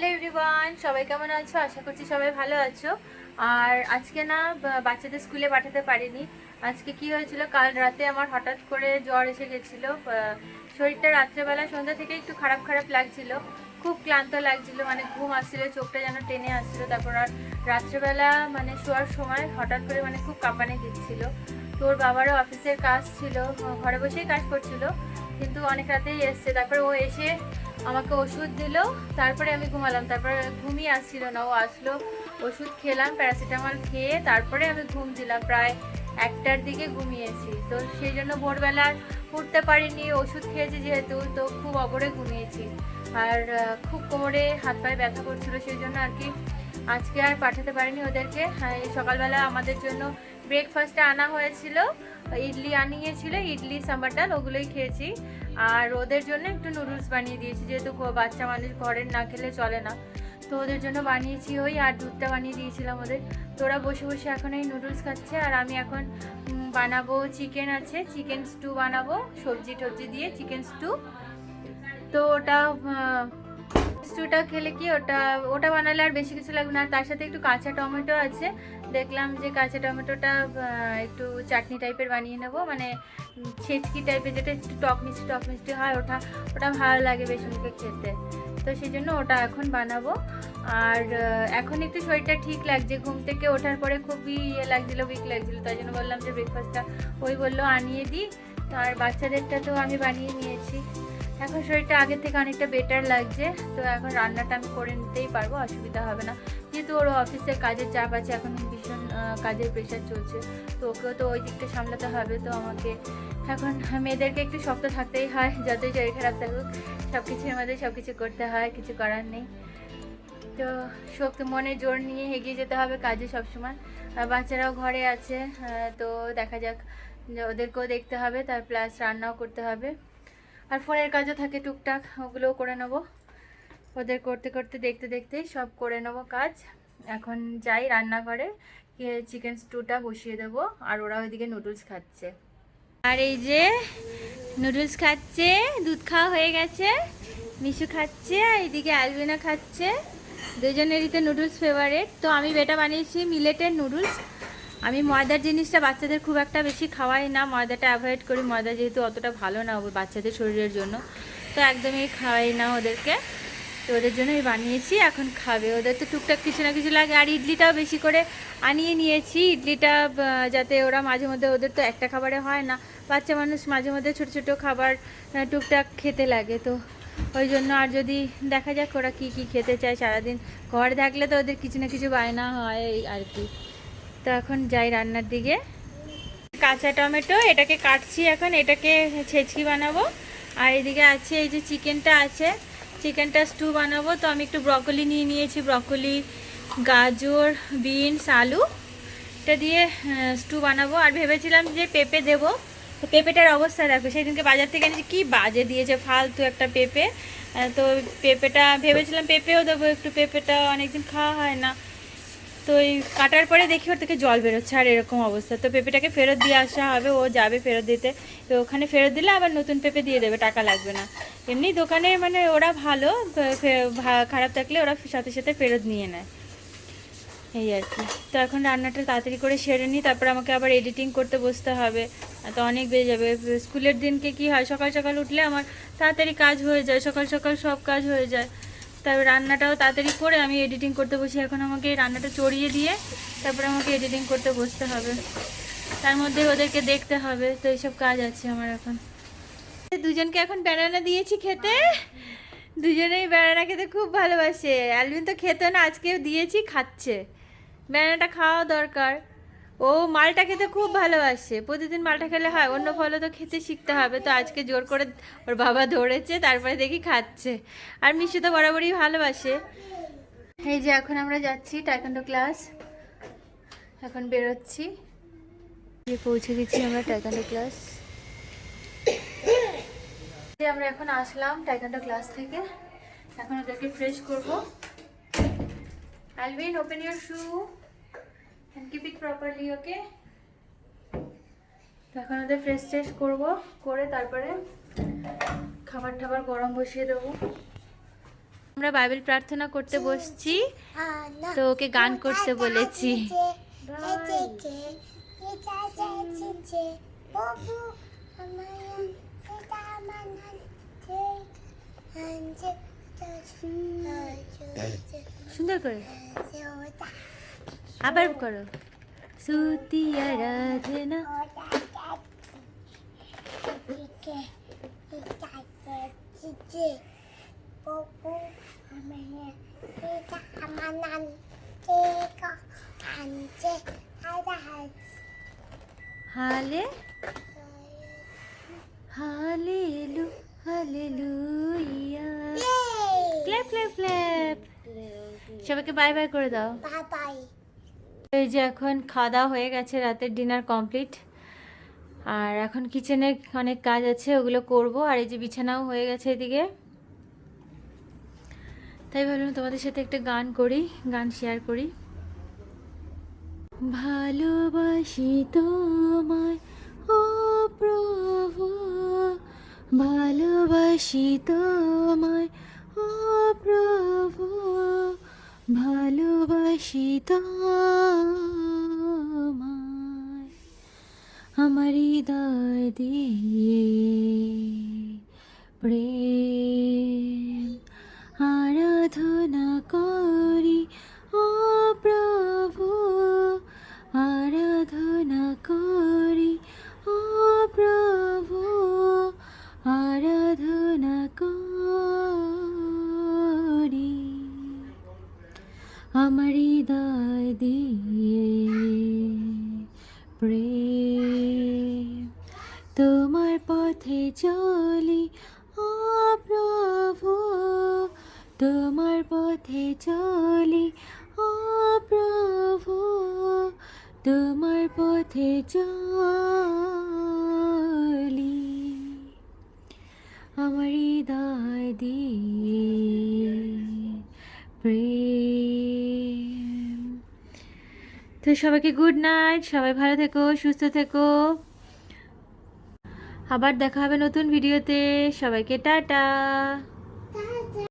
Hello everyone, সবাই কেমন আছো? আশা করছি সবাই ভালো আছো। আর আজকে না বাচ্চাদের স্কুলে পাঠাতে পারিনি। আজকে কি হয়েছিল, কাল রাতে আমার হঠাৎ করে জ্বর এসে গেছিল। শরীরটা রাত্রেবেলা সন্ধ্যা থেকে একটু খারাপ খারাপ লাগছিল। খুব ক্লান্ত লাগছিল মানে ঘুম আসছিল, চোখটা যেন টেনে আসছিল। তারপর আর রাত্রেবেলা মানে শোয়ার সময় হঠাৎ করে মানে খুব কাঁপানি দিচ্ছিল। তোর বাবারও অফিসের কাজ ছিল, ঘরে বসেই কাজ করছিল, কিন্তু অনেক রাতেই এসছে। তারপরে ও এসে আমাকে ওষুধ দিল, তারপরে আমি ঘুমালাম। তারপরে ঘুমিয়ে আসছিল না, ও আসলো, ওষুধ খেলাম, প্যারাসিটামল খেয়ে তারপরে আমি ঘুম দিলাম, প্রায় একটার দিকে ঘুমিয়েছি। তো সেই জন্য ভোরবেলা উঠতে পারিনি, ওষুধ খেয়েছি যেহেতু, তো খুব অগরে ঘুমিয়েছি। আর খুব কোমরে হাত পায়ে ব্যথা করছিল, সেই জন্য আর কি আজকে আর পাঠাতে পারিনি ওদেরকে। সকালবেলা আমাদের জন্য ব্রেকফাস্টে আনা হয়েছিল। ইডলি আনিয়েছিল, ইডলি, সাম্বার ডাল, ওগুলোই খেয়েছি। আর ওদের জন্য একটু নুডলস বানিয়ে দিয়েছি, যেহেতু বাচ্চা মানুষ, ঘরের না খেলে চলে না। তো ওদের জন্য বানিয়েছি ওই, আর দুধটা বানিয়ে দিয়েছিলাম ওদের। তো ওরা বসে বসে এখন এই নুডলস খাচ্ছে, আর আমি এখন বানাবো চিকেন আছে চিকেন স্টু বানাবো সবজি টবজি দিয়ে চিকেন স্টু তো ওটা স্টুটা খেলে কি ওটা ওটা বানালে আর বেশি কিছু লাগবে না। আর তার সাথে একটু কাঁচা টমেটো আছে। দেখলাম যে কাঁচা টমেটোটা একটু চাটনি টাইপের বানিয়ে নেব। মানে ছেচকি টাইপের যেটা একটু টক মিষ্টি টক মিষ্টি হয়, ওটা ওটা ভালো লাগে বেসনকে খেতে। তো সেই জন্য ওটা এখন বানাবো। আর এখন একটু শরীরটা ঠিক লাগছে। ঘুম থেকে ওঠার পরে খুবই ইয়ে লাগছিল উইক লাগছিল। তাই জন্য বললাম যে ব্রেকফাস্টটা ওই বলল আনিয়ে দিই। তো আর বাচ্চাদেরটা তো আমি বানিয়ে নিয়েছি। এখন শরীরটা আগের থেকে অনেকটা বেটার লাগছে, তো এখন রান্নাটা আমি করে নিতেই পারব, অসুবিধা হবে না। যেহেতু ওর অফিসে কাজের চাপ আছে, এখন ভীষণ কাজের প্রেশার চলছে, তো ওকেও তো ওই দিকটা সামলাতে হবে, তো আমাকে এখন মেয়েদেরকে একটু শক্ত থাকতেই হয়, যতই শরীর খারাপ থাকুক সব কিছুর মধ্যে সব কিছু করতে হয়, কিছু করার নেই। তো শক্তি মনে জোর নিয়ে এগিয়ে যেতে হবে কাজে সবসময়। বাচ্চারাও ঘরে আছে তো দেখা যাক, ওদেরকেও দেখতে হবে, তার প্লাস রান্নাও করতে হবে। আর ফোনের কাজও থাকে টুকটাক, ওগুলোও করে নেব। ওদের করতে করতে দেখতে দেখতেই সব করে নেব কাজ। এখন যাই রান্নাঘরে চিকেন স্টুটা বসিয়ে দেবো, আর ওরা ওইদিকে নুডলস খাচ্ছে। আর এই যে নুডলস খাচ্ছে, দুধ খাওয়া হয়ে গেছে, মিশু খাচ্ছে, আর এইদিকে অ্যালবিনা খাচ্ছে। দুজনেরই তো নুডলস ফেভারেট তো আমি বেটা বানিয়েছি মিলেটের নুডলস আমি ময়দার জিনিসটা বাচ্চাদের খুব একটা বেশি খাওয়াই না। ময়দাটা অ্যাভয়েড করি। ময়দা যেহেতু অতটা ভালো না বাচ্চাদের শরীরের জন্য। তো একদমই খাওয়াই না ওদেরকে। তো ওদের জন্য আমি বানিয়েছি, এখন খাবে। ওদের তো টুকটাক কিছু না কিছু লাগে। আর ইডলিটাও বেশি করে আনিয়ে নিয়েছি। ইডলিটা যাতে ওরা মাঝে মধ্যে ওদের তো একটা খাবারে হয় না। বাচ্চা মানুষ মাঝে মধ্যে ছোট ছোট খাবার টুকটাক খেতে লাগে। তো ওই জন্য আর যদি দেখা যাক ওরা কী কী খেতে চায়। সারাদিন ঘরে থাকলে তো ওদের কিছু না কিছু বায়না হয় আর কি। তো এখন যাই রান্নার দিকে। কাঁচা টমেটো, এটাকে কাটছি এখন, এটাকে ছেচকি বানাবো। আর এদিকে আছে, এই যে চিকেনটা আছে, চিকেনটা স্টু বানাবো। তো আমি একটু ব্রকলি নিয়ে নিয়েছি ব্রকলি গাজর বিনস আলু। এটা দিয়ে স্টু বানাবো। আর ভেবেছিলাম যে পেঁপে দেবো। তো পেঁপেটার অবস্থা দেখো, সেদিনকে বাজার থেকে এনেছি, কী বাজে দিয়েছে, ফালতু একটা পেঁপে। তো পেঁপেটা, ভেবেছিলাম পেঁপেও দেবো, একটু পেঁপেটা অনেকদিন খাওয়া হয় না। তো এই কাটার পরে দেখি ওর থেকে জল বেরোচ্ছে আর এরকম অবস্থা। তো পেঁপেটাকে ফেরত দিয়ে আসা হবে, ও যাবে ফেরত দিতে। তো ওখানে ফেরত দিলে আবার নতুন পেঁপে দিয়ে দেবে, টাকা লাগবে না। এমনি দোকানে মানে ওরা ভালো খারাপ থাকলে ওরা সাথে সাথে ফেরত নিয়ে নেয়। এই আর কি। তো এখন রান্নাটা তাড়াতাড়ি করে সেরে নিই, তারপর আমাকে আবার এডিটিং করতে বসতে হবে। তো অনেক বেজে যাবে। স্কুলের দিনকে কি হয়? সকাল সকাল উঠলে আমার তাড়াতাড়ি কাজ হয়ে যায়, সকাল সকাল সব কাজ হয়ে যায়। তারপর রান্নাটাও তাড়াতাড়ি করে আমি এডিটিং করতে বসি। এখন আমাকে রান্নাটা চড়িয়ে দিয়ে তারপরে আমাকে এডিটিং করতে বসতে হবে। তার মধ্যে ওদেরকে দেখতে হবে। তো এইসব কাজ আছে আমার এখন। দুজনকে এখন ব্যানানা দিয়েছি খেতে। দুজনেই ব্যানানা খেতে খুব ভালোবাসে। অ্যালবিন তো খেতে না, আজকেও দিয়েছি, খাচ্ছে। ব্যানানাটা খাওয়া দরকার। ও মালটা খেতে খুব ভালোবাসে। প্রতিদিন মালটা খেলে হয় অন্য ফলও তো খেতে শিখতে হবে। তো আজকে জোর করে ওর বাবা ধরেছে তারপরে দেখি খাচ্ছে। আর মিশু তো বরাবরই ভালোবাসে। এই যে এখন আমরা যাচ্ছি টাইকান্ডো ক্লাস এখন বেরোচ্ছি। পৌঁছে গেছি আমরা টাইকান্ডো ক্লাস আমরা এখন আসলাম টাইকান্ডো ক্লাস থেকে। এখন ওদেরকে ফ্রেশ করব। Alvin, open your shoe okay? তো এখন ওদের ফ্রেশ ট্রেশ করব করে তারপরে খাবার টাবার গরম বসিয়ে দেবো। আমরা বাইবেল প্রার্থনা করতে বসছি। তো ওকে গান করতে বলেছি। সুন্দর করে। আবার করো। সুতি আরাধনা। হালে হালেলু হালেলুইয়া। Clap clap clap. সবাইকে বাই বাই করে দাও। Bye bye. এই যে এখন খাওয়া দাওয়া হয়ে গেছে, রাতের ডিনার কমপ্লিট আর এখন কিচেনে অনেক কাজ আছে, ওগুলো করব। আর এই যে বিছানাও হয়ে গেছে এদিকে। তাই ভাবলাম তোমাদের সাথে একটা গান করি, গান শেয়ার করি। ভালোবাসি তোমায়, ও প্রভু। ভালোবাসি তোমায়, ও প্রভু। ভালোবাসি তোমায়। আমার হৃদয় দিয়ে প্রেম আরাধনা করি ও প্রভু আরাধনা করি ও প্রভু আরাধনা করি আমার হৃদয় দিয়ে পথে চলি ও প্রভু, তোমার পথে চলি, ও প্রভু, তোমার পথে চলি। আমার হৃদয় দিয়ে প্রেম। তো সবাইকে গুড নাইট সবাই ভালো থেকো, সুস্থ থেকো। আবার দেখা হবে নতুন ভিডিওতে। সবাইকে টাটা।